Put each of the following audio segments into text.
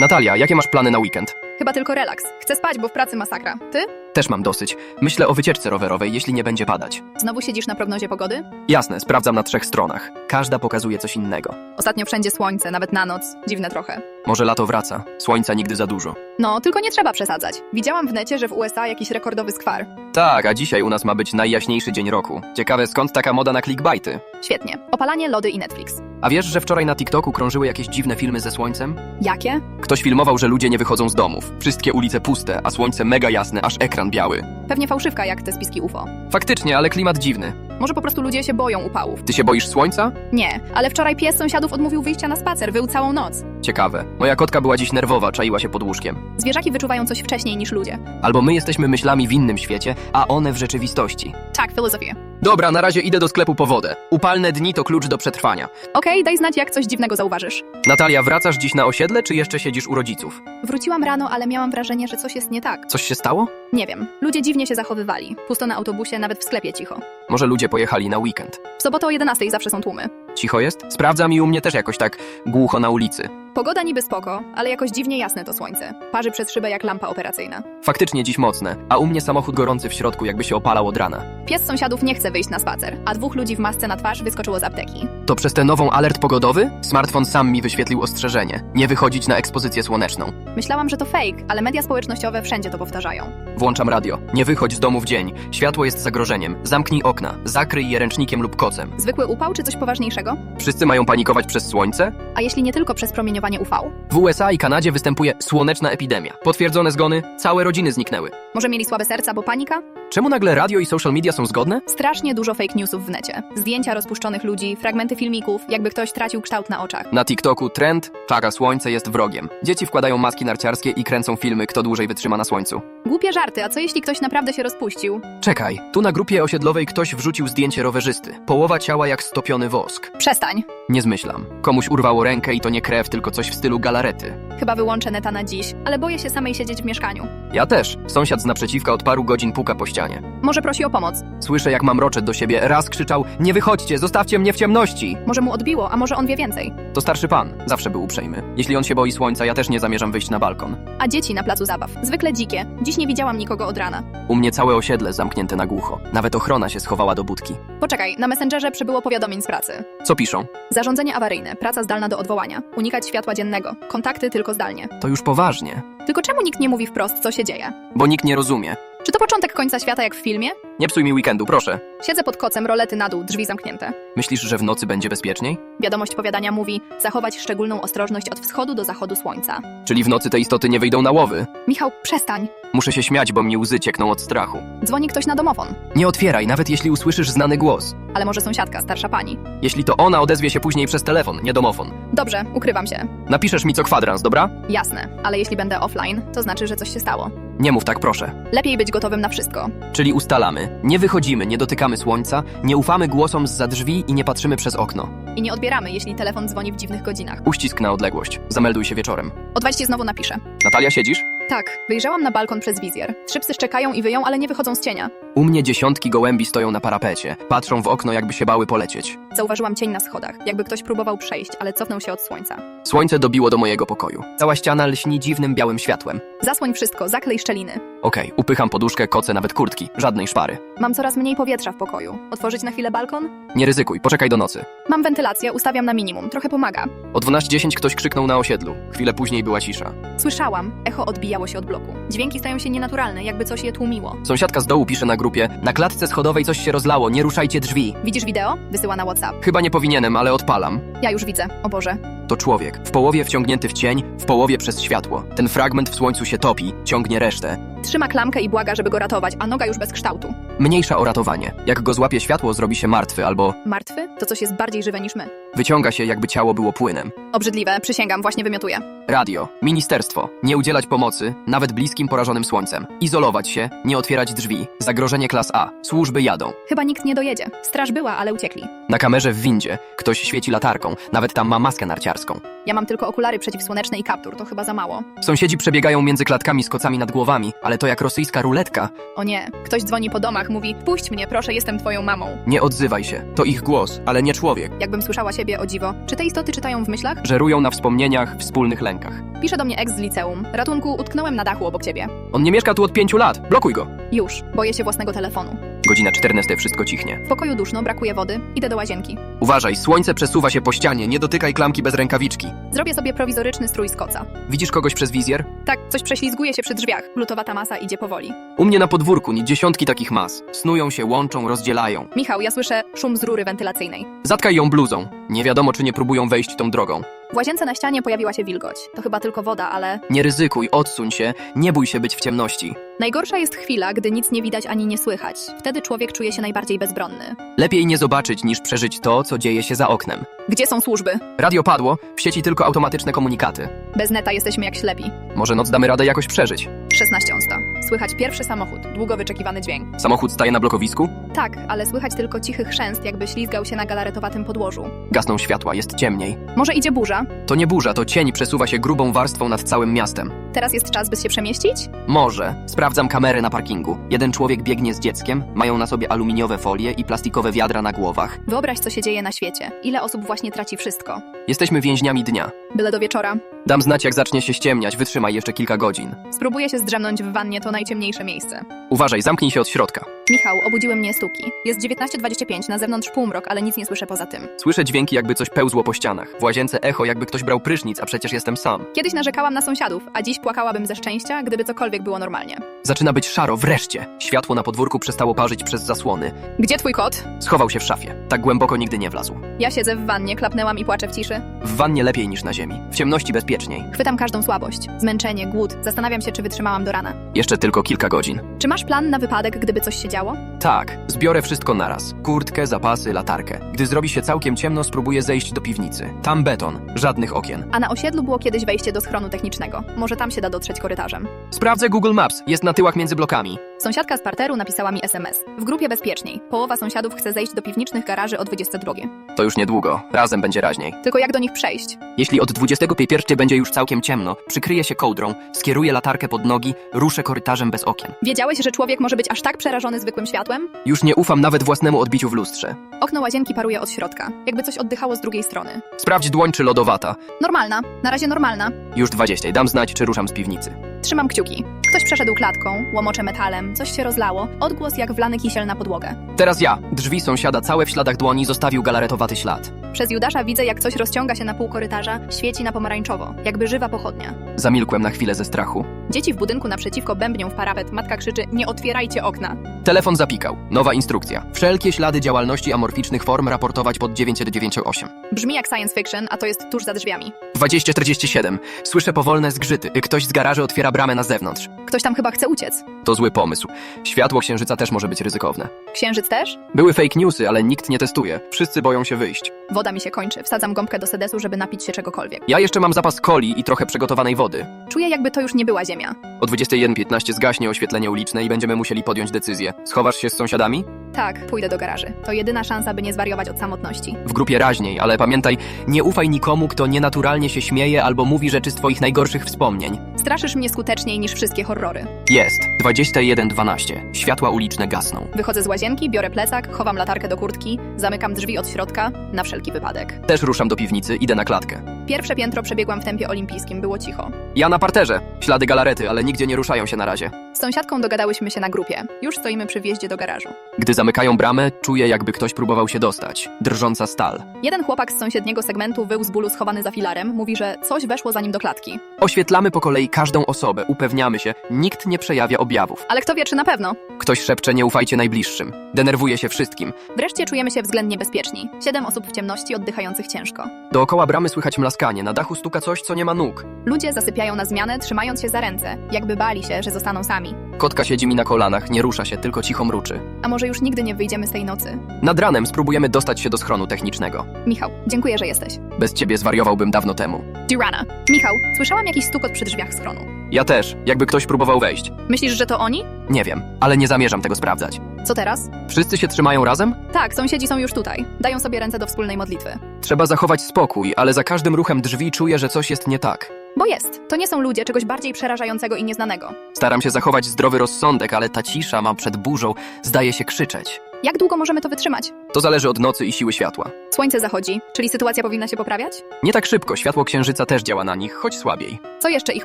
Natalia, jakie masz plany na weekend? Chyba tylko relaks. Chcę spać, bo w pracy masakra. Ty? Też mam dosyć. Myślę o wycieczce rowerowej, jeśli nie będzie padać. Znowu siedzisz na prognozie pogody? Jasne, sprawdzam na trzech stronach. Każda pokazuje coś innego. Ostatnio wszędzie słońce, nawet na noc. Dziwne trochę. Może lato wraca. Słońca nigdy za dużo. No, tylko nie trzeba przesadzać. Widziałam w necie, że w USA jakiś rekordowy skwar. Tak, a dzisiaj u nas ma być najjaśniejszy dzień roku. Ciekawe skąd taka moda na clickbaity. Świetnie. Opalanie, lody i Netflix. A wiesz, że wczoraj na TikToku krążyły jakieś dziwne filmy ze słońcem? Jakie? Ktoś filmował, że ludzie nie wychodzą z domów. Wszystkie ulice puste, a słońce mega jasne, aż ekran biały. Pewnie fałszywka, jak te spiski UFO. Faktycznie, ale klimat dziwny. Może po prostu ludzie się boją upałów. Ty się boisz słońca? Nie, ale wczoraj pies sąsiadów odmówił wyjścia na spacer, wył całą noc. Ciekawe. Moja kotka była dziś nerwowa, czaiła się pod łóżkiem. Zwierzaki wyczuwają coś wcześniej niż ludzie. Albo my jesteśmy myślami w innym świecie, a one w rzeczywistości. Tak, filozofię. Dobra, na razie idę do sklepu po wodę. Upalne dni to klucz do przetrwania. Okej, daj znać, jak coś dziwnego zauważysz. Natalia, wracasz dziś na osiedle, czy jeszcze siedzisz u rodziców? Wróciłam rano, ale miałam wrażenie, że coś jest nie tak. Coś się stało? Nie wiem, ludzie dziwnie się zachowywali. Pusto na autobusie, nawet w sklepie cicho. Może ludzie pojechali na weekend. W sobotę o 11 zawsze są tłumy. Cicho jest? Sprawdzam i u mnie też jakoś tak głucho na ulicy. Pogoda niby spoko, ale jakoś dziwnie jasne to słońce. Parzy przez szybę jak lampa operacyjna. Faktycznie dziś mocne, a u mnie samochód gorący w środku, jakby się opalał od rana. Pies sąsiadów nie chce wyjść na spacer, a dwóch ludzi w masce na twarz wyskoczyło z apteki. To przez ten nową alert pogodowy? Smartfon sam mi wyświetlił ostrzeżenie. Nie wychodzić na ekspozycję słoneczną. Myślałam, że to fake, ale media społecznościowe wszędzie to powtarzają. Włączam radio. Nie wychodź z domu w dzień. Światło jest zagrożeniem. Zamknij okna. Zakryj je ręcznikiem lub kocem. Zwykły upał czy coś poważniejszego? Wszyscy mają panikować przez słońce? A jeśli nie tylko przez promieniowanie UV? W USA i Kanadzie występuje słoneczna epidemia. Potwierdzone zgony, całe rodziny zniknęły. Może mieli słabe serca, bo panika? Czemu nagle radio i social media są zgodne? Strasznie dużo fake newsów w necie. Zdjęcia rozpuszczonych ludzi, fragmenty filmików, jakby ktoś tracił kształt na oczach. Na TikToku trend, czaka słońce jest wrogiem. Dzieci wkładają maski narciarskie i kręcą filmy, kto dłużej wytrzyma na słońcu. Głupie żarty, a co jeśli ktoś naprawdę się rozpuścił? Czekaj, tu na grupie osiedlowej ktoś wrzucił zdjęcie rowerzysty. Połowa ciała jak stopiony wosk. Przestań. Nie zmyślam. Komuś urwało rękę i to nie krew, tylko coś w stylu galarety. Chyba wyłączę neta na dziś, ale boję się samej siedzieć w mieszkaniu. Ja też. Sąsiad z naprzeciwka od paru godzin puka po ścianie. Może prosi o pomoc. Słyszę, jak mamroczet do siebie. Raz krzyczał: Nie wychodźcie, zostawcie mnie w ciemności! Może mu odbiło, a może on wie więcej. To starszy pan, zawsze był uprzejmy. Jeśli on się boi słońca, ja też nie zamierzam wyjść na balkon. A dzieci na placu zabaw. Zwykle dzikie. Dziś nie widziałam nikogo od rana. U mnie całe osiedle zamknięte na głucho. Nawet ochrona się schowała do budki. Poczekaj, na Messengerze przybyło powiadomień z pracy. Co piszą? Zarządzenie awaryjne, praca zdalna do odwołania, unikać światła dziennego, kontakty tylko zdalnie. To już poważnie. Tylko czemu nikt nie mówi wprost, co się dzieje? Bo nikt nie rozumie. Czy to początek końca świata jak w filmie? Nie psuj mi weekendu, proszę. Siedzę pod kocem, rolety na dół, drzwi zamknięte. Myślisz, że w nocy będzie bezpieczniej? Wiadomość powiadania mówi zachować szczególną ostrożność od wschodu do zachodu słońca. Czyli w nocy te istoty nie wyjdą na łowy? Michał, przestań. Muszę się śmiać, bo mi łzy ciekną od strachu. Dzwoni ktoś na domofon. Nie otwieraj, nawet jeśli usłyszysz znany głos. Ale może sąsiadka, starsza pani. Jeśli to ona odezwie się później przez telefon, nie domofon. Dobrze, ukrywam się. Napiszesz mi co kwadrans, dobra? Jasne, ale jeśli będę offline, to znaczy, że coś się stało. Nie mów tak, proszę. Lepiej być gotowym na wszystko. Czyli ustalamy. Nie wychodzimy, nie dotykamy słońca, nie ufamy głosom z drzwi i nie patrzymy przez okno. I nie odbieramy, jeśli telefon dzwoni w dziwnych godzinach. Uścisk na odległość. Zamelduj się wieczorem. O 20 znowu napiszę. Natalia, siedzisz? Tak, wyjrzałam na balkon przez wizjer. Trzy psy szczekają i wyją, ale nie wychodzą z cienia. U mnie dziesiątki gołębi stoją na parapecie. Patrzą w okno, jakby się bały polecieć. Zauważyłam cień na schodach, jakby ktoś próbował przejść, ale cofnął się od słońca. Słońce dobiło do mojego pokoju. Cała ściana lśni dziwnym białym światłem. Zasłoń wszystko, zaklej szczeliny. Okej, upycham poduszkę, koce, nawet kurtki. Żadnej szpary. Mam coraz mniej powietrza w pokoju. Otworzyć na chwilę balkon? Nie ryzykuj, poczekaj do nocy. Mam wentylację, ustawiam na minimum, trochę pomaga. O 12.10 ktoś krzyknął na osiedlu. Chwilę później była cisza. Słyszałam, echo odbijało się od bloku. Dźwięki stają się nienaturalne, jakby coś je tłumiło. Sąsiadka z dołu pisze na grupie: Na klatce schodowej coś się rozlało, nie ruszajcie drzwi. Widzisz wideo? Wysyła na WhatsApp. Chyba nie powinienem, ale odpalam. Ja już widzę, o Boże. To człowiek, w połowie wciągnięty w cień, w połowie przez światło. Ten fragment w słońcu się topi, ciągnie resztę. Trzyma klamkę i błaga, żeby go ratować, a noga już bez kształtu. Mniejsza o ratowanie. Jak go złapie światło, zrobi się martwy albo Martwy? To coś jest bardziej żywe niż my. Wyciąga się, jakby ciało było płynem. Obrzydliwe, przysięgam, właśnie wymiotuję. Radio, ministerstwo, nie udzielać pomocy, nawet bliskim porażonym słońcem. Izolować się, nie otwierać drzwi. Zagrożenie klas A. Służby jadą. Chyba nikt nie dojedzie. Straż była, ale uciekli. Na kamerze w windzie ktoś świeci latarką, nawet tam ma maskę narciarską. Ja mam tylko okulary przeciwsłoneczne i kaptur, to chyba za mało. Sąsiedzi przebiegają między klatkami z kocami nad głowami, ale to jak rosyjska ruletka. O nie, ktoś dzwoni po domach, mówi: Puść mnie, proszę, jestem twoją mamą. Nie odzywaj się. To ich głos, ale nie człowiek. Jakbym słyszała siebie o dziwo. Czy te istoty czytają w myślach? Żerują na wspomnieniach, wspólnych lękach. Pisze do mnie ex z liceum. Ratunku, utknąłem na dachu obok ciebie. On nie mieszka tu od pięciu lat. Blokuj go. Już, boję się własnego telefonu. Godzina 14, wszystko cichnie. W pokoju duszno, brakuje wody, idę do łazienki. Uważaj, słońce przesuwa się po ścianie, nie dotykaj klamki bez rękawiczki. Zrobię sobie prowizoryczny strój z koca. Widzisz kogoś przez wizjer? Tak, coś prześlizguje się przy drzwiach. Glutowata masa idzie powoli. U mnie na podwórku nie dziesiątki takich mas. Snują się, łączą, rozdzielają. Michał, ja słyszę szum z rury wentylacyjnej. Zatkaj ją bluzą. Nie wiadomo, czy nie próbują wejść tą drogą. W łazience na ścianie pojawiła się wilgoć. To chyba tylko woda, ale Nie ryzykuj, odsuń się, nie bój się być w ciemności. najgorsza jest chwila, gdy nic nie widać ani nie słychać. Wtedy człowiek czuje się najbardziej bezbronny. Lepiej nie zobaczyć, niż przeżyć to, co dzieje się za oknem. Gdzie są służby? Radio padło, w sieci tylko automatyczne komunikaty. Bez neta jesteśmy jak ślepi. Może noc damy radę jakoś przeżyć. 16 onsta. Słychać pierwszy samochód, długo wyczekiwany dźwięk. Samochód staje na blokowisku, Tak, ale słychać tylko cichy chrzęst, jakby ślizgał się na galaretowatym podłożu. gasną światła, jest ciemniej. Może idzie burza? To nie burza, to cień przesuwa się grubą warstwą nad całym miastem. Teraz jest czas, by się przemieścić? Może. Sprawdzam kamery na parkingu. Jeden człowiek biegnie z dzieckiem, mają na sobie aluminiowe folie i plastikowe wiadra na głowach. Wyobraź, co się dzieje na świecie. Ile osób właśnie traci wszystko. Jesteśmy więźniami dnia. Byle do wieczora. Dam znać, jak zacznie się ściemniać, wytrzymaj jeszcze kilka godzin. Spróbuję się zdrzemnąć w wannie, to najciemniejsze miejsce. Uważaj, zamknij się od środka. Michał, obudziły mnie stuki. Jest 19.25, na zewnątrz półmrok, ale nic nie słyszę poza tym. Słyszę dźwięki, jakby coś pełzło po ścianach. W łazience echo, jakby ktoś brał prysznic, a przecież jestem sam. Kiedyś narzekałam na sąsiadów, a dziś płakałabym ze szczęścia, gdyby cokolwiek było normalnie. Zaczyna być szaro, wreszcie. Światło na podwórku przestało parzyć przez zasłony. Gdzie twój kot? Schował się w szafie. Tak głęboko nigdy nie wlazł. Ja siedzę w wannie, klapnęłam i płaczę w ciszy. W wannie lepiej niż na ziemi. W ciemności bezpieczniej. Chwytam każdą słabość, zmęczenie, głód. Zastanawiam się, czy wytrzymałam do rana. Jeszcze tylko kilka godzin. Czy masz plan na wypadek, gdyby coś się działo? Tak, zbiorę wszystko naraz. Kurtkę, zapasy, latarkę. Gdy zrobi się całkiem ciemno, spróbuję zejść do piwnicy. Tam beton, żadnych okien. A na osiedlu było kiedyś wejście do schronu technicznego. Może tam się da dotrzeć korytarzem. Sprawdzę Google Maps, jest na tyłach między blokami. Sąsiadka z parteru napisała mi SMS. W grupie bezpieczniej. Połowa sąsiadów chce zejść do piwniczych garaży o 22. To już niedługo, razem będzie raźniej. Tylko jak do nich przejść? Jeśli od 21 będzie już całkiem ciemno, przykryję się kołdrą, skieruję latarkę pod nogi, ruszę korytarzem bez okien. Wiedziałeś, że człowiek może być aż tak przerażony zwykłym światłem? Już nie ufam nawet własnemu odbiciu w lustrze. Okno łazienki paruje od środka, jakby coś oddychało z drugiej strony. Sprawdź dłoń czy lodowata. Normalna, na razie normalna. Już 20, dam znać czy ruszam z piwnicy. Trzymam kciuki. Ktoś przeszedł klatką, łomocze metalem, coś się rozlało, odgłos jak wlany kisiel na podłogę. Teraz ja. Drzwi sąsiada całe w śladach dłoni zostawił galaretowaty ślad. Przez Judasza widzę, jak coś rozciąga się na pół korytarza, świeci na pomarańczowo, jakby żywa pochodnia. Zamilkłem na chwilę ze strachu. Dzieci w budynku naprzeciwko bębnią w parapet, matka krzyczy: Nie otwierajcie okna. Telefon zapikał. Nowa instrukcja. Wszelkie ślady działalności amorficznych form raportować pod 998. Brzmi jak science fiction, a to jest tuż za drzwiami. 2047. Słyszę powolne zgrzyty. Ktoś z garaży otwiera bramę na zewnątrz. Ktoś tam chyba chce uciec. To zły pomysł. Światło księżyca też może być ryzykowne. Księżyc też? Były fake newsy, ale nikt nie testuje. Wszyscy boją się wyjść. Woda mi się kończy. Wsadzam gąbkę do sedesu, żeby napić się czegokolwiek. Ja jeszcze mam zapas coli i trochę przygotowanej wody. Czuję, jakby to już nie była ziemia. O 21.15 zgaśnie oświetlenie uliczne i będziemy musieli podjąć decyzję. Schowasz się z sąsiadami? Tak, pójdę do garaży. To jedyna szansa, by nie zwariować od samotności. W grupie raźniej, ale pamiętaj, nie ufaj nikomu, kto nienaturalnie się śmieje albo mówi rzeczy z twoich najgorszych wspomnień. Straszysz mnie skuteczniej niż wszystkie horrory. Jest. 21.12. Światła uliczne gasną. Wychodzę z łazienki, biorę plecak, chowam latarkę do kurtki, zamykam drzwi od środka, na wszelki wypadek. Też ruszam do piwnicy, idę na klatkę. Pierwsze piętro przebiegłam w tempie olimpijskim, było cicho. Ja na parterze. Ślady galarety, ale nigdzie nie ruszają się na razie. Z sąsiadką dogadałyśmy się na grupie. Już stoimy przy wjeździe do garażu. Gdy zamykają bramę, czuję jakby ktoś próbował się dostać. Drżąca stal. Jeden chłopak z sąsiedniego segmentu wył z bólu schowany za filarem, mówi, że coś weszło za nim do klatki. Oświetlamy po kolei każdą osobę, upewniamy się, nikt nie przejawia objawów. Ale kto wie, czy na pewno? Ktoś szepcze, nie ufajcie najbliższym. Denerwuje się wszystkim. Wreszcie czujemy się względnie bezpieczni. Siedem osób w ciemności, oddychających ciężko. Dookoła bramy słychać mlaskanie, na dachu stuka coś, co nie ma nóg. Ludzie zasypiają na zmianę, trzymając się za ręce, jakby bali się, że zostaną sami. Kotka siedzi mi na kolanach, nie rusza się, tylko cicho mruczy. A może już nigdy nie wyjdziemy z tej nocy? Nad ranem spróbujemy dostać się do schronu technicznego. Michał, dziękuję, że jesteś. Bez ciebie zwariowałbym dawno temu. Durana. Michał, słyszałam jakiś stukot przy drzwiach schronu. Ja też, jakby ktoś próbował wejść. Myślisz, że to oni? Nie wiem, ale nie zamierzam tego sprawdzać. Co teraz? Wszyscy się trzymają razem? Tak, sąsiedzi są już tutaj. Dają sobie ręce do wspólnej modlitwy. Trzeba zachować spokój, ale za każdym ruchem drzwi czuję, że coś jest nie tak. Bo jest. To nie są ludzie czegoś bardziej przerażającego i nieznanego. Staram się zachować zdrowy rozsądek, ale ta cisza ma przed burzą, zdaje się krzyczeć. Jak długo możemy to wytrzymać? To zależy od nocy i siły światła. Słońce zachodzi, czyli sytuacja powinna się poprawiać? Nie tak szybko, światło księżyca też działa na nich, choć słabiej. Co jeszcze ich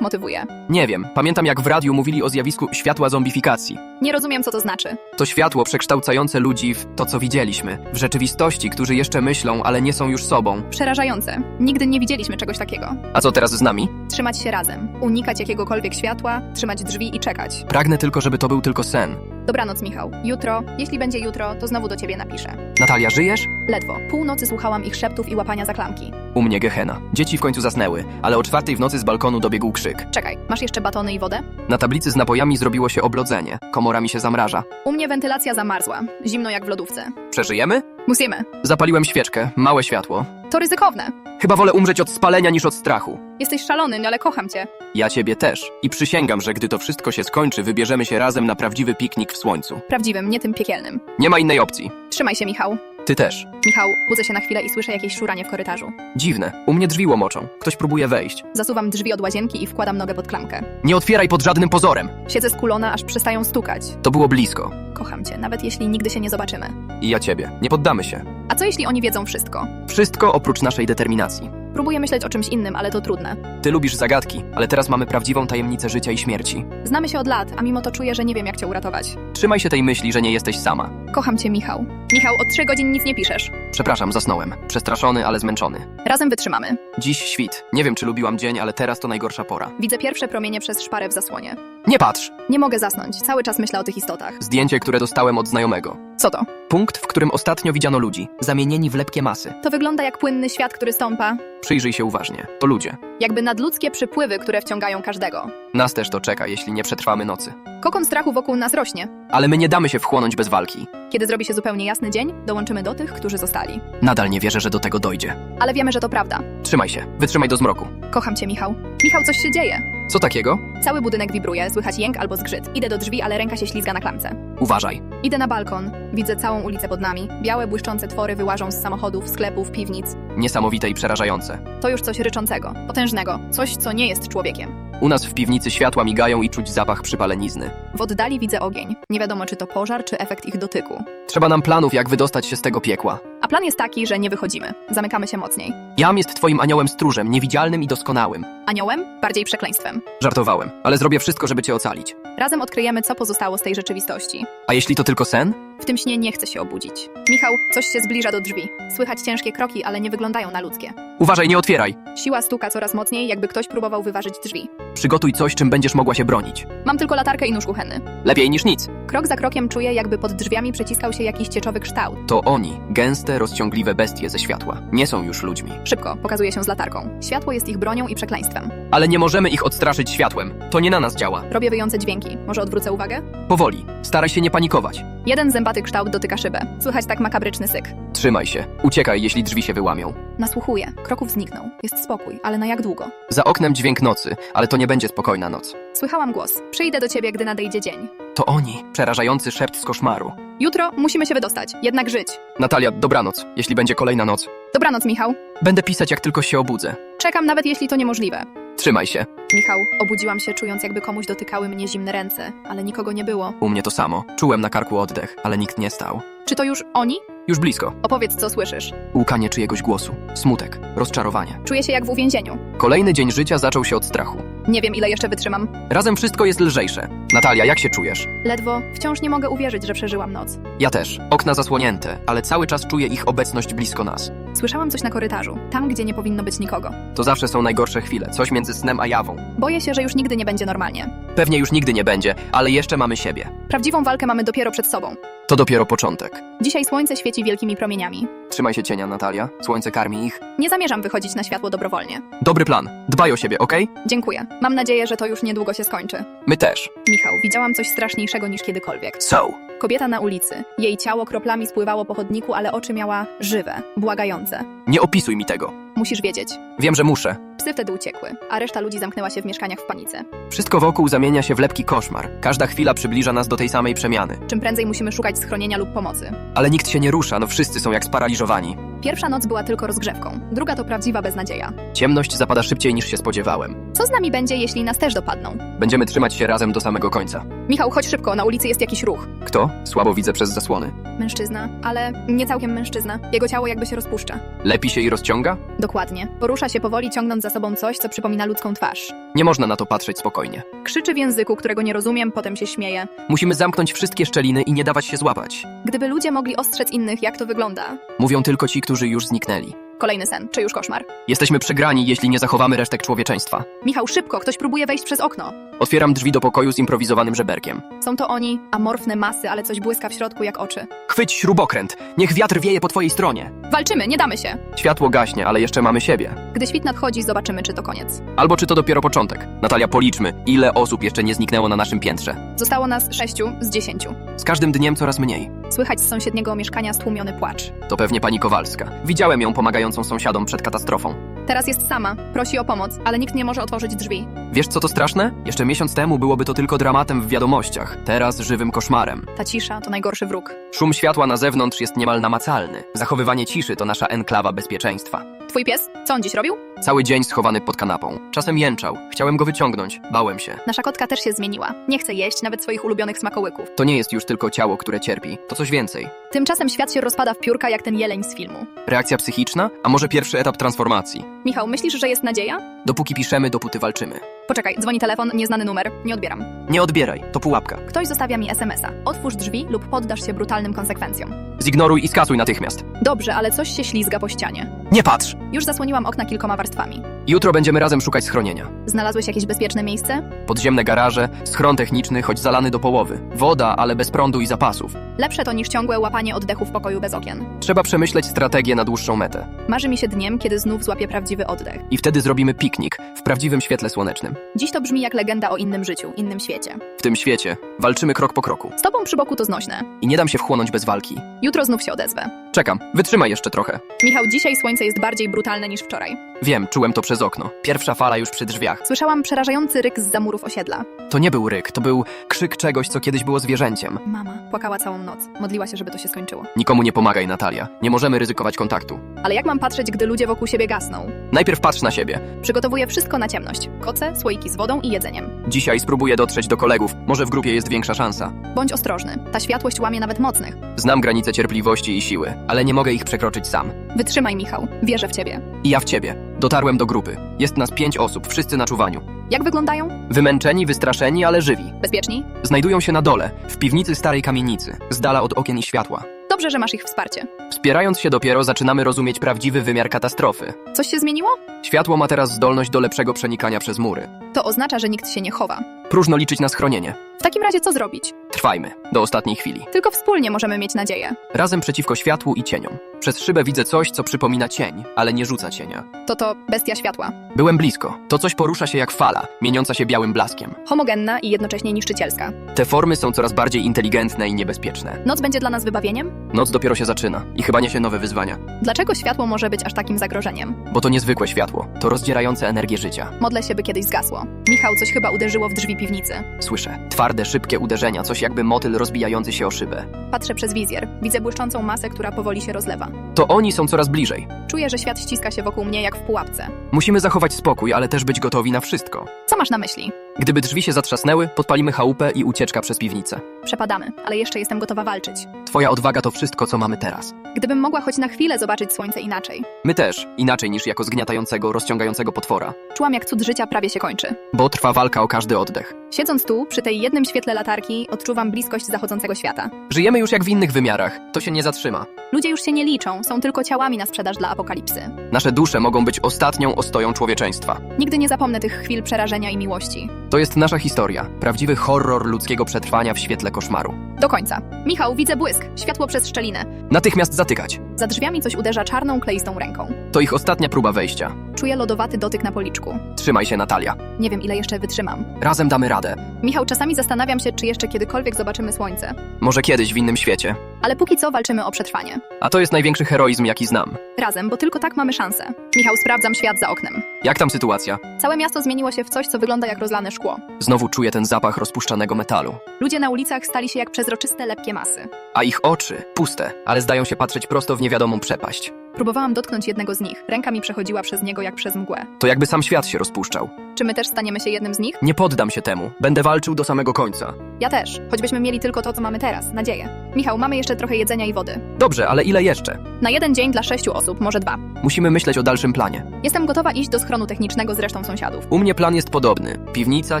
motywuje? Nie wiem, pamiętam jak w radiu mówili o zjawisku światła zombifikacji. Nie rozumiem, co to znaczy. To światło przekształcające ludzi w to, co widzieliśmy. W rzeczywistości, którzy jeszcze myślą, ale nie są już sobą. Przerażające. Nigdy nie widzieliśmy czegoś takiego. A co teraz z nami? Trzymać się razem, unikać jakiegokolwiek światła, trzymać drzwi i czekać. Pragnę tylko, żeby to był tylko sen. Dobranoc, Michał. Jutro, jeśli będzie jutro, to znowu do ciebie napiszę. Natalia, żyjesz? Ledwo. Północy słuchałam ich szeptów i łapania za klamki. U mnie Gehena. Dzieci w końcu zasnęły, ale o czwartej w nocy z balkonu dobiegł krzyk. Czekaj, masz jeszcze batony i wodę? Na tablicy z napojami zrobiło się oblodzenie. Komora mi się zamraża. U mnie wentylacja zamarzła. Zimno jak w lodówce. Przeżyjemy? Musimy. Zapaliłem świeczkę, małe światło. To ryzykowne. Chyba wolę umrzeć od spalenia niż od strachu. Jesteś szalony, ale kocham cię. Ja ciebie też. I przysięgam, że gdy to wszystko się skończy, wybierzemy się razem na prawdziwy piknik w słońcu. Prawdziwym, nie tym piekielnym. Nie ma innej opcji. Trzymaj się, Michał. Ty też. Michał, budzę się na chwilę i słyszę jakieś szuranie w korytarzu. Dziwne. U mnie drzwi łomoczą. Ktoś próbuje wejść. Zasuwam drzwi od łazienki i wkładam nogę pod klamkę. Nie otwieraj pod żadnym pozorem. Siedzę skulona, aż przestają stukać. To było blisko. Kocham cię, nawet jeśli nigdy się nie zobaczymy. I ja ciebie. Nie poddamy się. A co jeśli oni wiedzą wszystko? Wszystko oprócz naszej determinacji. Próbuję myśleć o czymś innym, ale to trudne. Ty lubisz zagadki, ale teraz mamy prawdziwą tajemnicę życia i śmierci. Znamy się od lat, a mimo to czuję, że nie wiem, jak cię uratować. Trzymaj się tej myśli, że nie jesteś sama. Kocham cię, Michał. Michał, od trzech godzin nic nie piszesz. Przepraszam, zasnąłem. Przestraszony, ale zmęczony. Razem wytrzymamy. Dziś świt. Nie wiem, czy lubiłam dzień, ale teraz to najgorsza pora. Widzę pierwsze promienie przez szparę w zasłonie. Nie patrz! Nie mogę zasnąć, cały czas myślę o tych istotach. Zdjęcie, które dostałem od znajomego. Co to? Punkt, w którym ostatnio widziano ludzi, zamienieni w lepkie masy. To wygląda jak płynny świat, który stąpa. Przyjrzyj się uważnie. To ludzie. Jakby nadludzkie przypływy, które wciągają każdego. Nas też to czeka, jeśli nie przetrwamy nocy. Kokon strachu wokół nas rośnie. Ale my nie damy się wchłonąć bez walki. Kiedy zrobi się zupełnie jasny dzień, dołączymy do tych, którzy zostali. Nadal nie wierzę, że do tego dojdzie. Ale wiemy, że to prawda. Trzymaj się. Wytrzymaj do zmroku. Kocham cię, Michał. Michał, coś się dzieje. Co takiego? Cały budynek wibruje, słychać jęk albo zgrzyt. Idę do drzwi, ale ręka się ślizga na klamce. Uważaj. Idę na balkon. Widzę całą ulicę pod nami. Białe, błyszczące twory wyłażą z samochodów, sklepów, piwnic. Niesamowite i przerażające. To już coś ryczącego, potężnego, coś, co nie jest człowiekiem. U nas w piwnicy światła migają i czuć zapach przypalenizny. W oddali widzę ogień. Nie wiadomo, czy to pożar, czy efekt ich dotyku. Trzeba nam planów, jak wydostać się z tego piekła. A plan jest taki, że nie wychodzimy. Zamykamy się mocniej. Jam jest twoim aniołem stróżem, niewidzialnym i doskonałym. Aniołem? Bardziej przekleństwem. Żartowałem, ale zrobię wszystko, żeby cię ocalić. Razem odkryjemy, co pozostało z tej rzeczywistości. A jeśli to tylko sen? W tym śnie nie chcę się obudzić. Michał, coś się zbliża do drzwi. Słychać ciężkie kroki, ale nie wyglądają na ludzkie. Uważaj, nie otwieraj. Siła stuka coraz mocniej, jakby ktoś próbował wyważyć drzwi. Przygotuj coś, czym będziesz mogła się bronić. Mam tylko latarkę i nóż kuchenny. Lepiej niż nic. Krok za krokiem czuję, jakby pod drzwiami przeciskał się jakiś cieczowy kształt. To oni, gęste, rozciągliwe bestie ze światła. Nie są już ludźmi. Szybko, pokazuje się z latarką. Światło jest ich bronią i przekleństwem. Ale nie możemy ich odstraszyć światłem. To nie na nas działa. Robię wyjące dźwięki. Może odwrócę uwagę? Powoli. Staraj się nie panikować. Jeden zębaty kształt dotyka szybę. Słychać tak makabryczny syk. Trzymaj się. Uciekaj, jeśli drzwi się wyłamią. Nasłuchuję. Kroków zniknął. Jest spokój, ale na jak długo? Za oknem dźwięk nocy, ale to nie będzie spokojna noc. Słychałam głos. Przyjdę do ciebie, gdy nadejdzie dzień. To oni. Przerażający szept z koszmaru. Jutro musimy się wydostać. Jednak żyć. Natalia, dobranoc. Jeśli będzie kolejna noc. Dobranoc, Michał. Będę pisać, jak tylko się obudzę. Czekam nawet jeśli to niemożliwe. Trzymaj się. Michał, obudziłam się czując jakby komuś dotykały mnie zimne ręce, ale nikogo nie było. U mnie to samo. Czułem na karku oddech, ale nikt nie stał. Czy to już oni? Już blisko. Opowiedz, co słyszysz. Łukanie czyjegoś głosu. Smutek. Rozczarowanie. Czuję się jak w uwięzieniu. Kolejny dzień życia zaczął się od strachu. Nie wiem, ile jeszcze wytrzymam. Razem wszystko jest lżejsze. Natalia, jak się czujesz? Ledwo, wciąż nie mogę uwierzyć, że przeżyłam noc. Ja też. Okna zasłonięte, ale cały czas czuję ich obecność blisko nas. Słyszałam coś na korytarzu, tam gdzie nie powinno być nikogo. To zawsze są najgorsze chwile, coś między snem a jawą. Boję się, że już nigdy nie będzie normalnie. Pewnie już nigdy nie będzie, ale jeszcze mamy siebie. Prawdziwą walkę mamy dopiero przed sobą. To dopiero początek. Dzisiaj słońce świeci wielkimi promieniami. Trzymaj się cienia, Natalia. Słońce karmi ich. Nie zamierzam wychodzić na światło dobrowolnie. Dobry plan. Dbaj o siebie, okej? Dziękuję. Mam nadzieję, że to już niedługo się skończy. My też. Michał, widziałam coś straszniejszego niż kiedykolwiek. So. Kobieta na ulicy. Jej ciało kroplami spływało po chodniku, ale oczy miała żywe, błagające. Nie opisuj mi tego. Musisz wiedzieć. Wiem, że muszę. Psy wtedy uciekły, a reszta ludzi zamknęła się w mieszkaniach w panice. Wszystko wokół zamienia się w lepki koszmar. Każda chwila przybliża nas do tej samej przemiany. Czym prędzej musimy szukać schronienia lub pomocy. Ale nikt się nie rusza, no wszyscy są jak sparaliżowani. Pierwsza noc była tylko rozgrzewką, druga to prawdziwa beznadzieja. Ciemność zapada szybciej niż się spodziewałem. Co z nami będzie, jeśli nas też dopadną? Będziemy trzymać się razem do samego końca. Michał, chodź szybko, na ulicy jest jakiś ruch. Kto? Słabo widzę przez zasłony. Mężczyzna, ale nie całkiem mężczyzna. Jego ciało jakby się rozpuszcza. Lepi się i rozciąga? Dokładnie. Porusza się powoli, ciągnąc za sobą coś, co przypomina ludzką twarz. Nie można na to patrzeć spokojnie. Krzyczy w języku, którego nie rozumiem, potem się śmieje. Musimy zamknąć wszystkie szczeliny i nie dawać się złapać. Gdyby ludzie mogli ostrzec innych, jak to wygląda. Mówią tylko ci, którzy już zniknęli. Kolejny sen, czy już koszmar? Jesteśmy przegrani, jeśli nie zachowamy resztek człowieczeństwa. Michał, szybko, ktoś próbuje wejść przez okno. Otwieram drzwi do pokoju z improwizowanym żeberkiem. Są to oni, amorfne masy, ale coś błyska w środku jak oczy. Chwyć śrubokręt! Niech wiatr wieje po twojej stronie! Walczymy, nie damy się! Światło gaśnie, ale jeszcze mamy siebie. Gdy świt nadchodzi, zobaczymy, czy to koniec. Albo czy to dopiero początek. Natalia, policzmy, ile osób jeszcze nie zniknęło na naszym piętrze. Zostało nas sześciu z dziesięciu. Z każdym dniem coraz mniej. Słychać z sąsiedniego mieszkania stłumiony płacz. To pewnie pani Kowalska. Widziałem ją pomagającą sąsiadom przed katastrofą. Teraz jest sama, prosi o pomoc, ale nikt nie może otworzyć drzwi. Wiesz co to straszne? Jeszcze miesiąc temu byłoby to tylko dramatem w wiadomościach. Teraz żywym koszmarem. Ta cisza to najgorszy wróg. Szum światła na zewnątrz jest niemal namacalny. Zachowywanie ciszy to nasza enklawa bezpieczeństwa. Twój pies? Co on dziś robił? Cały dzień schowany pod kanapą. Czasem jęczał. Chciałem go wyciągnąć. Bałem się. Nasza kotka też się zmieniła. Nie chce jeść nawet swoich ulubionych smakołyków. To nie jest już tylko ciało, które cierpi. To coś więcej. Tymczasem świat się rozpada w piórka jak ten jeleń z filmu. Reakcja psychiczna? A może pierwszy etap transformacji? Michał, myślisz, że jest nadzieja? Dopóki piszemy, dopóty walczymy. Poczekaj, dzwoni telefon, nieznany numer. Nie odbieram. Nie odbieraj, to pułapka. Ktoś zostawia mi SMS-a. Otwórz drzwi lub poddasz się brutalnym konsekwencjom. Zignoruj i skasuj natychmiast. Dobrze, ale coś się ślizga po ścianie. Nie patrz! Już zasłoniłam okna kilkoma warstwami. Jutro będziemy razem szukać schronienia. Znalazłeś jakieś bezpieczne miejsce? Podziemne garaże, schron techniczny, choć zalany do połowy. Woda, ale bez prądu i zapasów. Lepsze to niż ciągłe łapanie oddechu w pokoju bez okien. Trzeba przemyśleć strategię na dłuższą metę. Marzy mi się dniem, kiedy znów złapię prawdziwy oddech. I wtedy zrobimy piknik w prawdziwym świetle słonecznym. Dziś to brzmi jak legenda o innym życiu, innym świecie. W tym świecie walczymy krok po kroku. Z tobą przy boku to znośne. I nie dam się wchłonąć bez walki. Jutro znów się odezwę. Czekam, wytrzymaj jeszcze trochę. Michał, dzisiaj słońce jest bardziej brutalne niż wczoraj. Wiem, czułem to przez okno. Pierwsza fala już przy drzwiach. Słyszałam przerażający ryk z zamurów osiedla. To nie był ryk, to był krzyk czegoś, co kiedyś było zwierzęciem. Mama płakała całą noc. Modliła się, żeby to się skończyło. Nikomu nie pomagaj, Natalia. Nie możemy ryzykować kontaktu. Ale jak mam patrzeć, gdy ludzie wokół siebie gasną? Najpierw patrz na siebie. Przygotowuję wszystko na ciemność. Koce, słoiki z wodą i jedzeniem. Dzisiaj spróbuję dotrzeć do kolegów. Może w grupie jest większa szansa. Bądź ostrożny. Ta światłość łamie nawet mocnych. Znam granice cierpliwości i siły, ale nie mogę ich przekroczyć sam. Wytrzymaj, Michał. Wierzę w ciebie. I ja w ciebie. Dotarłem do grupy. Jest nas pięć osób, wszyscy na czuwaniu. Jak wyglądają? Wymęczeni, wystraszeni, ale żywi. Bezpieczni? Znajdują się na dole, w piwnicy starej kamienicy, z dala od okien i światła. Dobrze, że masz ich wsparcie. Wspierając się dopiero zaczynamy rozumieć prawdziwy wymiar katastrofy. Coś się zmieniło? Światło ma teraz zdolność do lepszego przenikania przez mury. To oznacza, że nikt się nie chowa. Próżno liczyć na schronienie. W takim razie co zrobić? Trwajmy, do ostatniej chwili. Tylko wspólnie możemy mieć nadzieję. Razem przeciwko światłu i cieniom. Przez szybę widzę coś, co przypomina cień, ale nie rzuca cienia. To to bestia światła. Byłem blisko. To coś porusza się jak fala, mieniąca się białym blaskiem. Homogenna i jednocześnie niszczycielska. Te formy są coraz bardziej inteligentne i niebezpieczne. Noc będzie dla nas wybawieniem? Noc dopiero się zaczyna i chyba niesie nowe wyzwania. Dlaczego światło może być aż takim zagrożeniem? Bo to niezwykłe światło, to rozdzierające energię życia. Modlę się, by kiedyś zgasło. Michał, coś chyba uderzyło w drzwi piwnicy. Słyszę. Twarde, szybkie uderzenia, coś jakby motyl rozbijający się o szybę. Patrzę przez wizjer. Widzę błyszczącą masę, która powoli się rozlewa. To oni są coraz bliżej. Czuję, że świat ściska się wokół mnie jak w pułapce. Musimy zachować spokój, ale też być gotowi na wszystko. Co masz na myśli? Gdyby drzwi się zatrzasnęły, podpalimy chałupę i ucieczka przez piwnicę. Przepadamy, ale jeszcze jestem gotowa walczyć. Twoja odwaga to wszystko, co mamy teraz. Gdybym mogła choć na chwilę zobaczyć słońce inaczej. My też, inaczej niż jako zgniatającego, rozciągającego potwora. Czułam, jak cud życia prawie się kończy. Bo trwa walka o każdy oddech. Siedząc tu, przy tej jednym świetle latarki, odczuwam bliskość zachodzącego świata. Żyjemy już jak w innych wymiarach. To się nie zatrzyma. Ludzie już się nie liczą, są tylko ciałami na sprzedaż dla apokalipsy. Nasze dusze mogą być ostatnią ostoją człowieczeństwa. Nigdy nie zapomnę tych chwil przerażenia i miłości. To jest nasza historia. Prawdziwy horror ludzkiego przetrwania w świetle koszmaru. Do końca. Michał, widzę błysk, światło przez szczelinę. Natychmiast zatykać. Za drzwiami coś uderza czarną, kleistą ręką. To ich ostatnia próba wejścia. Czuję lodowaty dotyk na policzku. Trzymaj się, Natalia. Nie wiem, ile jeszcze wytrzymam. Razem damy radę. Michał, czasami zastanawiam się, czy jeszcze kiedykolwiek zobaczymy słońce. Może kiedyś w innym świecie. Ale póki co walczymy o przetrwanie. A to jest największy heroizm, jaki znam. Razem, bo tylko tak mamy szansę. Michał, sprawdzam świat za oknem. Jak tam sytuacja? Całe miasto zmieniło się w coś, co wygląda jak rozlane szkło. Znowu czuję ten zapach rozpuszczanego metalu. Ludzie na ulicach stali się jak przezroczyste, lepkie masy. A ich oczy puste, ale zdają się patrzeć prosto w niewiadomą przepaść. Próbowałam dotknąć jednego z nich. Ręka mi przechodziła przez niego jak przez mgłę. To jakby sam świat się rozpuszczał. Czy my też staniemy się jednym z nich? Nie poddam się temu. Będę walczył do samego końca. Ja też. Choćbyśmy mieli tylko to, co mamy teraz. Nadzieję. Michał, mamy jeszcze trochę jedzenia i wody. Dobrze, ale ile jeszcze? Na jeden dzień dla sześciu osób, może dwa. Musimy myśleć o dalszym planie. Jestem gotowa iść do schronu technicznego z resztą sąsiadów. U mnie plan jest podobny. Piwnica,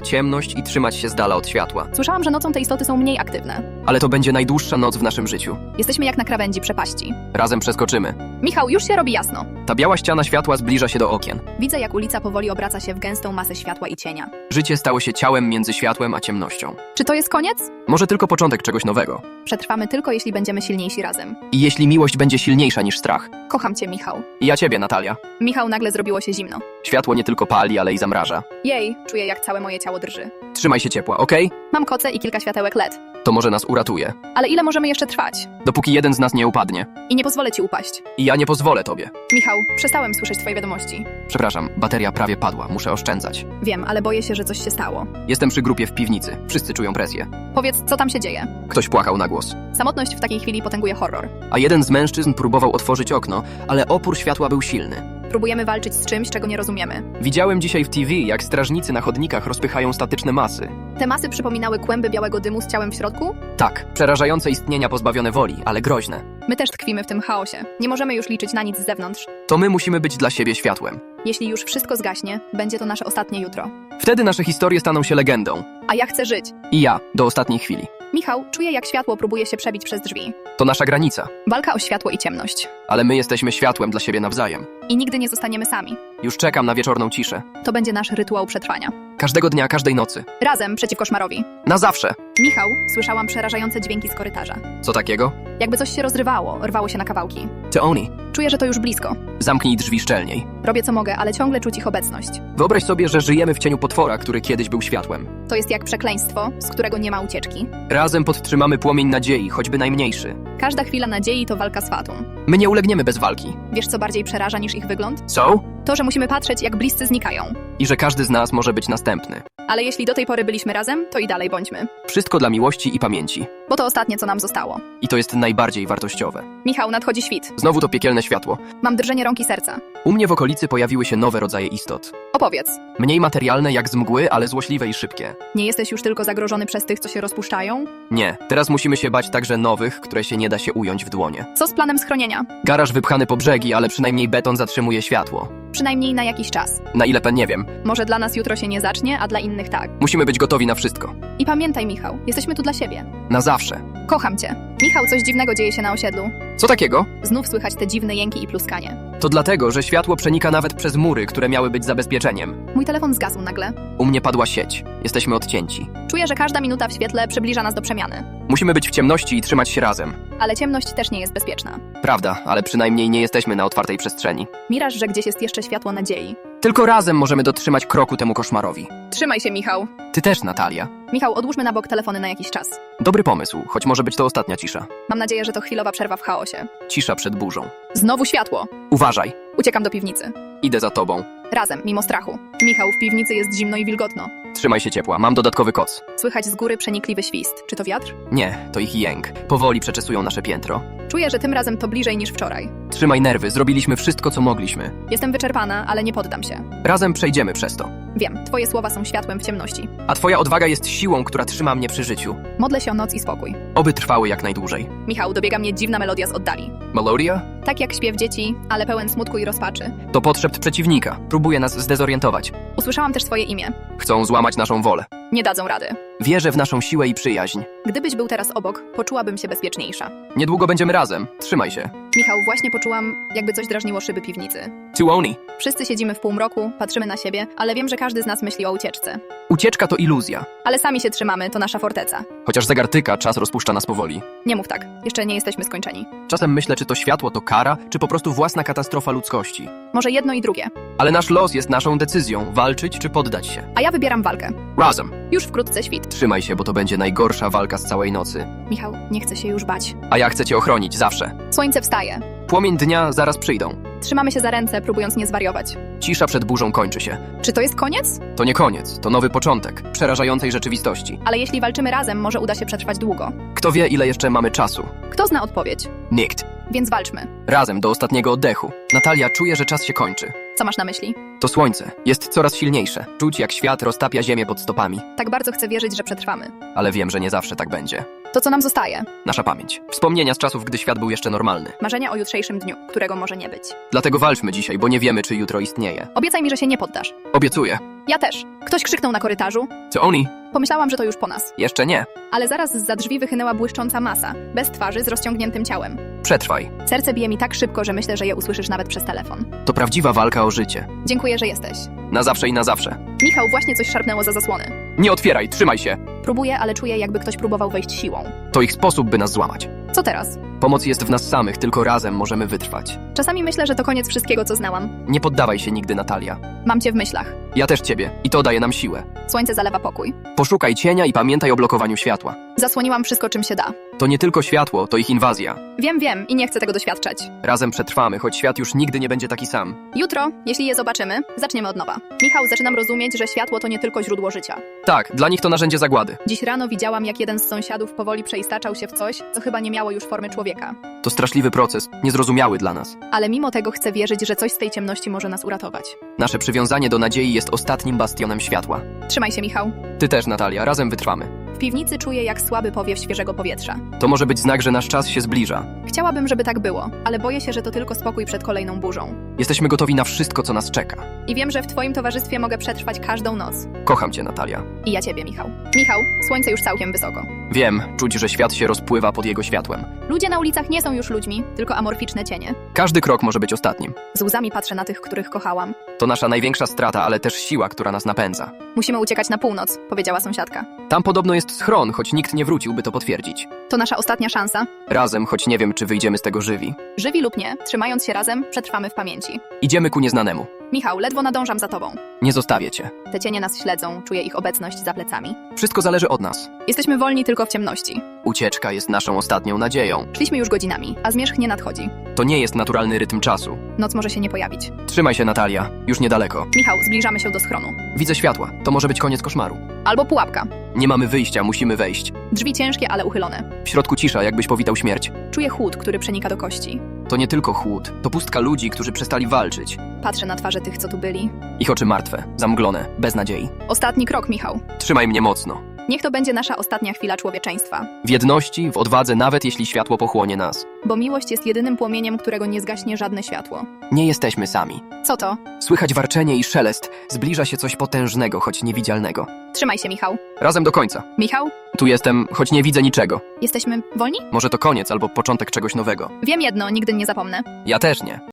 ciemność i trzymać się z dala od światła. Słyszałam, że nocą te istoty są mniej aktywne. Ale to będzie najdłuższa noc w naszym życiu. Jesteśmy jak na krawędzi przepaści. Razem przeskoczymy. Michał, już się robi jasno. Ta biała ściana światła zbliża się do okien. Widzę, jak ulica powoli obraca się w gęstą masę światła i cienia. Życie stało się ciałem między światłem a ciemnością. Czy to jest koniec? Może tylko początek czegoś nowego. Przetrwamy tylko, jeśli będziemy silniejsi razem. I jeśli miłość będzie silniejsza niż strach. Kocham cię, Michał. I ja ciebie, Natalia. Michał, nagle zrobiło się zimno. Światło nie tylko pali, ale i zamraża. Jej, czuję, jak całe moje ciało drży. Trzymaj się ciepła, okej? Mam koce i kilka światełek LED. To może nas uratuje. Ale ile możemy jeszcze trwać? Dopóki jeden z nas nie upadnie. I nie pozwolę ci upaść. I ja nie pozwolę tobie. Michał, przestałem słyszeć twoje wiadomości. Przepraszam, bateria prawie padła, muszę oszczędzać. Wiem, ale boję się, że coś się stało. Jestem przy grupie w piwnicy. Wszyscy czują presję. Powiedz, co tam się dzieje? Ktoś płakał na głos. Samotność w takiej chwili potęguje horror. A jeden z mężczyzn próbował otworzyć okno, ale opór światła był silny. Próbujemy walczyć z czymś, czego nie rozumiemy. Widziałem dzisiaj w TV, jak strażnicy na chodnikach rozpychają statyczne masy. Te masy przypominały kłęby białego dymu z ciałem w środku? Tak, przerażające istnienia pozbawione woli, ale groźne. My też tkwimy w tym chaosie. Nie możemy już liczyć na nic z zewnątrz. To my musimy być dla siebie światłem. Jeśli już wszystko zgaśnie, będzie to nasze ostatnie jutro. Wtedy nasze historie staną się legendą. A ja chcę żyć. I ja, do ostatniej chwili. Michał, czuję jak światło próbuje się przebić przez drzwi. To nasza granica. Walka o światło i ciemność. Ale my jesteśmy światłem dla siebie nawzajem. I nigdy nie zostaniemy sami. Już czekam na wieczorną ciszę. To będzie nasz rytuał przetrwania. Każdego dnia, każdej nocy. Razem przeciw koszmarowi. Na zawsze. Michał, słyszałam przerażające dźwięki z korytarza. Co takiego? Jakby coś się rozrywało, rwało się na kawałki. Teoni, Czuję, że to już blisko. zamknij drzwi szczelniej. Robię co mogę, ale ciągle czuć ich obecność. Wyobraź sobie, że żyjemy w cieniu potwora, który kiedyś był światłem. To jest jak przekleństwo, z którego nie ma ucieczki. Razem podtrzymamy płomień nadziei, choćby najmniejszy. Każda chwila nadziei to walka z fatum. My nie ulegniemy bez walki. Wiesz, co bardziej przeraża niż ich wygląd? Co? To, że musimy patrzeć, jak bliscy znikają. I że każdy z nas może być następny. Ale jeśli do tej pory byliśmy razem, to i dalej bądźmy. Wszystko dla miłości i pamięci. Bo to ostatnie, co nam zostało. I to jest najbardziej wartościowe. Michał, nadchodzi świt. Znowu to piekielne światło. Mam drżenie rąk i serca. U mnie w okolicy pojawiły się nowe rodzaje istot. Opowiedz. Mniej materialne jak z mgły, ale złośliwe i szybkie. Nie jesteś już tylko zagrożony przez tych, co się rozpuszczają? Nie, teraz musimy się bać także nowych, które się nie da się ująć w dłonie. Co z planem schronienia? Garaż wypchany po brzegi, ale przynajmniej beton zatrzymuje światło. Przynajmniej na jakiś czas. Na ile pen nie wiem. Może dla nas jutro się nie zacznie, a dla innych tak. Musimy być gotowi na wszystko. I pamiętaj, Michał, jesteśmy tu dla siebie. Na zawsze. Kocham cię. Michał, coś dziwnego dzieje się na osiedlu. Co takiego? Znów słychać te dziwne jęki i pluskanie. To dlatego, że światło przenika nawet przez mury, które miały być zabezpieczeniem. Mój telefon zgasł nagle. U mnie padła sieć. Jesteśmy odcięci. Czuję, że każda minuta w świetle przybliża nas do przemiany. Musimy być w ciemności i trzymać się razem. Ale ciemność też nie jest bezpieczna. Prawda, ale przynajmniej nie jesteśmy na otwartej przestrzeni. Miraż, że gdzieś jest jeszcze światło nadziei. Tylko razem możemy dotrzymać kroku temu koszmarowi. Trzymaj się, Michał. Ty też, Natalia. Michał, odłóżmy na bok telefony na jakiś czas. Dobry pomysł, choć może być to ostatnia cisza. Mam nadzieję, że to chwilowa przerwa w chaosie. Cisza przed burzą. Znowu światło. Uważaj, Uciekam do piwnicy. idę za tobą. Razem, mimo strachu. Michał, w piwnicy jest zimno i wilgotno. Trzymaj się ciepła, mam dodatkowy koc. Słychać z góry przenikliwy świst. Czy to wiatr? Nie, to ich jęk. Powoli przeczesują nasze piętro. Czuję, że tym razem to bliżej niż wczoraj. Trzymaj nerwy, zrobiliśmy wszystko, co mogliśmy. Jestem wyczerpana, ale nie poddam się. Razem przejdziemy przez to. Wiem, twoje słowa są światłem w ciemności. A twoja odwaga jest siłą, która trzyma mnie przy życiu. Modlę się o noc i spokój. Oby trwały jak najdłużej. Michał, dobiega mnie dziwna melodia z oddali. Melodia? Tak jak śpiew dzieci, ale pełen smutku i rozpaczy. To podszept przeciwnika. Próbuje nas zdezorientować. Usłyszałam też swoje imię. Chcą złamać naszą wolę. Nie dadzą rady. Wierzę w naszą siłę i przyjaźń. Gdybyś był teraz obok, poczułabym się bezpieczniejsza. Niedługo będziemy razem. Trzymaj się. Michał, właśnie poczułam, jakby coś drażniło szyby piwnicy. Tuoni. Wszyscy siedzimy w półmroku, patrzymy na siebie, ale wiem, że każdy z nas myśli o ucieczce. Ucieczka to iluzja. Ale sami się trzymamy, to nasza forteca. Chociaż zegar tyka, czas rozpuszcza nas powoli. Nie mów tak, jeszcze nie jesteśmy skończeni. Czasem myślę, czy to światło to kara, czy po prostu własna katastrofa ludzkości. Może jedno i drugie. Ale nasz los jest naszą decyzją, walczyć czy poddać się. A ja wybieram walkę. Razem. Już wkrótce świt. Trzymaj się, bo to będzie najgorsza walka z całej nocy. Michał, nie chcę się już bać. A ja chcę cię ochronić, zawsze. Słońce wstaje. Płomień dnia zaraz przyjdą. Trzymamy się za ręce, próbując nie zwariować. Cisza przed burzą kończy się. Czy to jest koniec? To nie koniec, to nowy początek przerażającej rzeczywistości. Ale jeśli walczymy razem, może uda się przetrwać długo. Kto wie, ile jeszcze mamy czasu? Kto zna odpowiedź? Nikt. Więc walczmy. Razem do ostatniego oddechu. Natalia czuje, że czas się kończy. Co masz na myśli? To słońce jest coraz silniejsze. Czuć jak świat roztapia ziemię pod stopami. Tak bardzo chcę wierzyć, że przetrwamy. Ale wiem, że nie zawsze tak będzie. To co nam zostaje? Nasza pamięć. Wspomnienia z czasów, gdy świat był jeszcze normalny. Marzenia o jutrzejszym dniu, którego może nie być. Dlatego walczmy dzisiaj, bo nie wiemy, czy jutro istnieje. Obiecaj mi, że się nie poddasz. Obiecuję. Ja też. Ktoś krzyknął na korytarzu. Co oni? Pomyślałam, że to już po nas. Jeszcze nie. Ale zaraz za drzwi wychynęła błyszcząca masa, bez twarzy, z rozciągniętym ciałem. Przetrwaj. Serce bije mi tak szybko, że myślę, że je usłyszysz nawet przez telefon. To prawdziwa walka o życie. Dziękuję, że jesteś. Na zawsze i na zawsze. Michał, właśnie coś szarpnęło za zasłony. Nie otwieraj, trzymaj się. Próbuję, ale czuję, jakby ktoś próbował wejść siłą. To ich sposób, by nas złamać. Co teraz? Pomoc jest w nas samych, tylko razem możemy wytrwać. Czasami myślę, że to koniec wszystkiego, co znałam. Nie poddawaj się nigdy, Natalia. Mam cię w myślach. Ja też ciebie i to daje nam siłę. Słońce zalewa pokój. Poszukaj cienia i pamiętaj o blokowaniu światła. Zasłoniłam wszystko, czym się da. To nie tylko światło, to ich inwazja. Wiem, wiem i nie chcę tego doświadczać. Razem przetrwamy, choć świat już nigdy nie będzie taki sam. Jutro, jeśli je zobaczymy, zaczniemy od nowa. Michał, zaczynam rozumieć, że światło to nie tylko źródło życia. Tak, dla nich to narzędzie zagłady. Dziś rano widziałam, jak jeden z sąsiadów powoli przeistaczał się w coś, co chyba nie miało już formy człowieka. To straszliwy proces, niezrozumiały dla nas. Ale mimo tego chcę wierzyć, że coś z tej ciemności może nas uratować. Nasze przywiązanie do nadziei jest ostatnim bastionem światła. Trzymaj się, Michał. Ty też, Natalia, razem wytrwamy. W piwnicy czuję, jak słaby powiew świeżego powietrza. To może być znak, że nasz czas się zbliża. Chciałabym, żeby tak było, ale boję się, że to tylko spokój przed kolejną burzą. Jesteśmy gotowi na wszystko, co nas czeka. I wiem, że w Twoim towarzystwie mogę przetrwać każdą noc. Kocham cię, Natalia. I ja Ciebie, Michał. Michał, słońce już całkiem wysoko. Wiem, czuć, że świat się rozpływa pod jego światłem. Ludzie na ulicach nie są już ludźmi, tylko amorficzne cienie. Każdy krok może być ostatnim. Z łzami patrzę na tych, których kochałam. To nasza największa strata, ale też siła, która nas napędza. Musimy uciekać na północ, powiedziała sąsiadka. Tam podobno jest schron, choć nikt nie wrócił, by to potwierdzić. To nasza ostatnia szansa. Razem, choć nie wiem, czy wyjdziemy z tego żywi. Żywi lub nie, trzymając się razem, przetrwamy w pamięci. Idziemy ku nieznanemu. Michał, ledwo nadążam za tobą. Nie zostawię cię. Te cienie nas śledzą, czuję ich obecność za plecami. Wszystko zależy od nas. Jesteśmy wolni tylko w ciemności. Ucieczka jest naszą ostatnią nadzieją. Szliśmy już godzinami, a zmierzch nie nadchodzi. To nie jest naturalny rytm czasu. Noc może się nie pojawić. Trzymaj się, Natalia. Już niedaleko. Michał, zbliżamy się do schronu. Widzę światła. To może być koniec koszmaru. Albo pułapka. Nie mamy wyjścia, musimy wejść. Drzwi ciężkie, ale uchylone. W środku cisza, jakbyś powitał śmierć. Czuję chłód, który przenika do kości. To nie tylko chłód, to pustka ludzi, którzy przestali walczyć. Patrzę na twarze tych, co tu byli. Ich oczy martwe, zamglone, bez nadziei. Ostatni krok, Michał. Trzymaj mnie mocno. Niech to będzie nasza ostatnia chwila człowieczeństwa. W jedności, w odwadze, nawet jeśli światło pochłonie nas. Bo miłość jest jedynym płomieniem, którego nie zgaśnie żadne światło. Nie jesteśmy sami. Co to? Słychać warczenie i szelest. Zbliża się coś potężnego, choć niewidzialnego. Trzymaj się, Michał. Razem do końca. Michał? Tu jestem, choć nie widzę niczego. Jesteśmy wolni? Może to koniec albo początek czegoś nowego. Wiem jedno, nigdy nie zapomnę. Ja też nie.